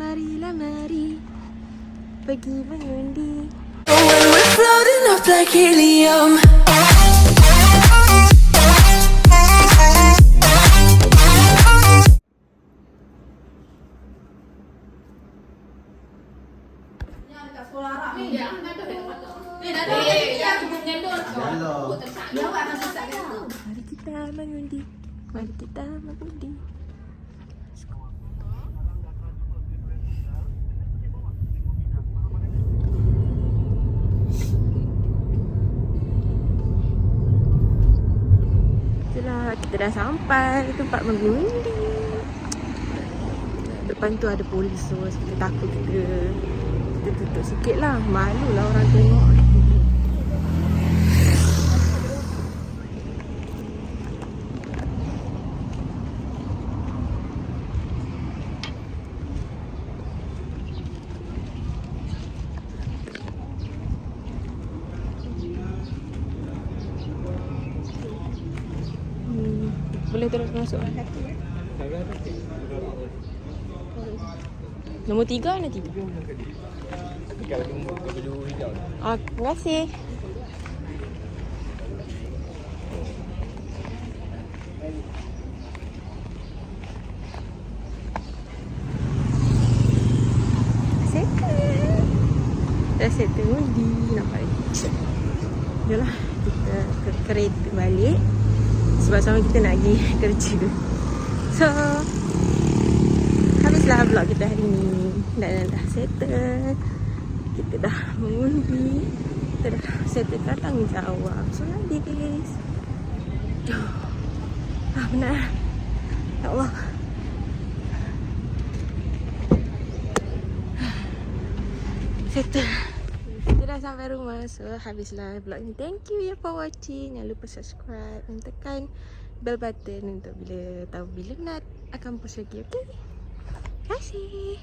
Marilah mari. Pergi mengundi. When we're floating up like helium. Mari kita mengundi. Mari kita mengundi kita dah sampai tempat mengundi. Depan tu ada polis so kita takut kita Kita tutup sikit lah. Malu lah orang tengok boleh terus masuk. Nombor tiga nanti. Ah, terima kasih. Dah settle undi nampak. Yalah, kita ke kereta balik sebab sama kita nak pergi kerja. So, habislah vlog kita hari ni. Dan dah settle. Kita dah mengundi. Kita dah settlekan tanggungjawab. So, nanti guys. Duh. Ah, benar. Ya Allah. Settle. Sampai rumah. So habislah vlog ni. Thank you ya for watching. Jangan lupa subscribe. Dan tekan bell button Untuk bila tahu bila nak Akan post lagi Okay? Terima kasih